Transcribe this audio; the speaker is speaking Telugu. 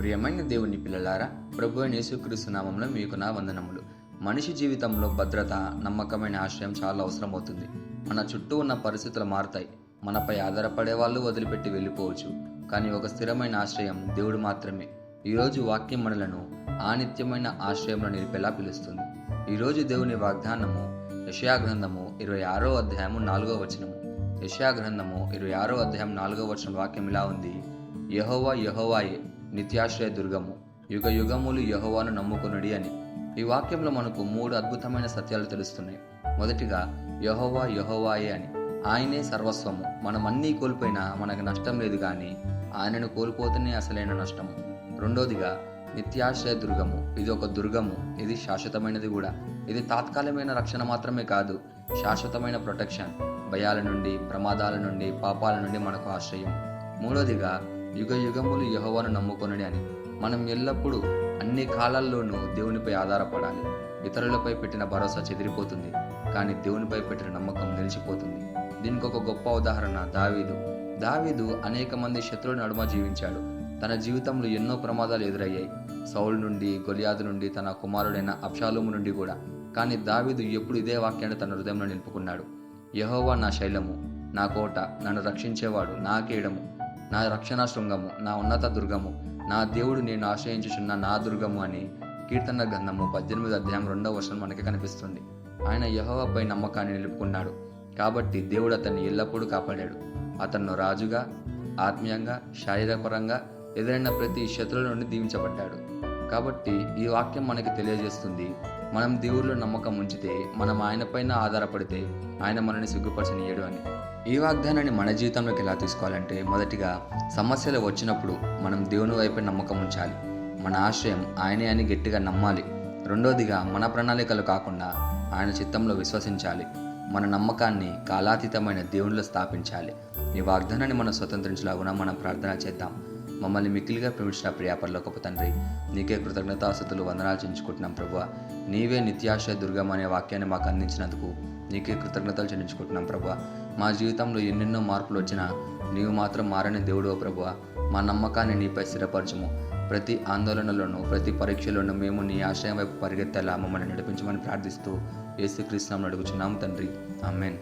ప్రియమైన దేవుని పిల్లలారా ప్రభు అయిన యేసుక్రీస్తు నామంలో మీకు నా వందనములు. మనిషి జీవితంలో భద్రత నమ్మకమైన ఆశ్రయం చాలా అవసరమవుతుంది. మన చుట్టూ ఉన్న పరిస్థితులు మారుతాయి. మనపై ఆధారపడే వాళ్ళు వదిలిపెట్టి వెళ్ళిపోవచ్చు. కానీ ఒక స్థిరమైన ఆశ్రయం దేవుడు మాత్రమే. ఈరోజు వాక్యం మనలను ఆనిత్యమైన ఆశ్రయంలో నిలిపేలా పిలుస్తుంది. ఈరోజు దేవుని వాగ్దానము యషయా గ్రంథము ఇరవై ఆరో అధ్యాయము నాలుగో వచనము. యషయా గ్రంథము ఇరవై ఆరో అధ్యాయం నాలుగో వచనం వాక్యం ఇలా ఉంది. యహోవా యహోవాయే నిత్యాశ్రయ దుర్గము. యుగ యుగములు యహోవాను నమ్ముకునుడి అని. ఈ వాక్యంలో మనకు మూడు అద్భుతమైన సత్యాలు తెలుస్తున్నాయి. మొదటిగా యహోవా యహోవాయే అని. ఆయనే సర్వస్వము. మనం అన్నీ కోల్పోయినా మనకు నష్టం లేదు కానీ ఆయనను కోల్పోతేనే అసలైన నష్టము. రెండోదిగా నిత్యాశ్రయ దుర్గము. ఇది ఒక దుర్గము. ఇది శాశ్వతమైనది కూడా. ఇది తాత్కాలికమైన రక్షణ మాత్రమే కాదు శాశ్వతమైన ప్రొటెక్షన్. భయాల నుండి ప్రమాదాల నుండి పాపాల నుండి మనకు ఆశ్రయం. మూడోదిగా యుగ యుగములు యహోవాను నమ్ముకొనని అని. మనం ఎల్లప్పుడూ అన్ని కాలాల్లోనూ దేవునిపై ఆధారపడాలి. ఇతరులపై పెట్టిన భరోసా చెదిరిపోతుంది. కానీ దేవునిపై పెట్టిన నమ్మకం నిలిచిపోతుంది. దీనికి ఒక గొప్ప ఉదాహరణ దావీదు. దావీదు అనేక మంది శత్రువుల నడుమ జీవించాడు. తన జీవితంలో ఎన్నో ప్రమాదాలు ఎదురయ్యాయి. సౌల్ నుండి గొలియాదు నుండి తన కుమారుడైన అబ్షాలోము నుండి కూడా. కానీ దావీదు ఎప్పుడు ఇదే వాక్యాన్ని తన హృదయంలో నిలుపుకున్నాడు. యహోవా నా శైలము నా కోట నన్ను రక్షించేవాడు నా కీడము నా రక్షణ శృంగము నా ఉన్నత దుర్గము నా దేవుడు నేను ఆశ్రయించుచున్న నా దుర్గము అని కీర్తన గ్రంథము పద్దెనిమిది అధ్యాయం రెండవ వర్షం మనకి కనిపిస్తుంది. ఆయన యహోవపై నమ్మకాన్ని నిలుపుకున్నాడు. కాబట్టి దేవుడు అతన్ని ఎల్లప్పుడూ కాపాడాడు. అతను రాజుగా ఆత్మీయంగా శారీరకపరంగా ఎదురైన ప్రతి శత్రువుల నుండి దీవించబడ్డాడు. కాబట్టి ఈ వాక్యం మనకి తెలియజేస్తుంది మనం దేవుడిలో నమ్మకం ఉంచితే మనం ఆయనపైన ఆధారపడితే ఆయన మనల్ని సిగ్గుపరచనీయడు అని. ఈ వాగ్దానాన్ని మన జీవితంలోకి ఎలా తీసుకోవాలంటే మొదటిగా సమస్యలు వచ్చినప్పుడు మనం దేవుని వైపే నమ్మకం ఉంచాలి. మన ఆశ్రయం ఆయనే అని గట్టిగా నమ్మాలి. రెండోదిగా మన ప్రణాళికలు కాకుండా ఆయన చిత్తంలో విశ్వసించాలి. మన నమ్మకాన్ని కాలాతీతమైన దేవునిలో స్థాపించాలి. ఈ వాగ్దానాన్ని మనం స్వతంత్రించలాగున మనం ప్రార్థన చేద్దాం. మమ్మల్ని మిక్కిలిగా ప్రేమించిన ప్రియాపరలోకపు తండ్రి నీకే కృతజ్ఞతాస్థుతులు వందనాలు చెల్లించుకుంటున్నాం ప్రభు నీవే నిత్యాశ దుర్గం అనే వాక్యాన్ని మాకు అందించినందుకు నీకే కృతజ్ఞతలు చెల్లించుకుంటున్నాం ప్రభు మా జీవితంలో ఎన్నెన్నో మార్పులు వచ్చినా నీవు మాత్రం మారని దేవుడు ప్రభు మా నమ్మకాన్ని నీపై స్థిరపరచము. ప్రతి ఆందోళనలోనూ ప్రతి పరీక్షలోనూ మేము నీ ఆశయం వైపు పరిగెత్తేలా మమ్మల్ని నడిపించమని ప్రార్థిస్తూ యేసుక్రీస్తునామని అడుగుచున్నాం తండ్రి. అమ్మేన్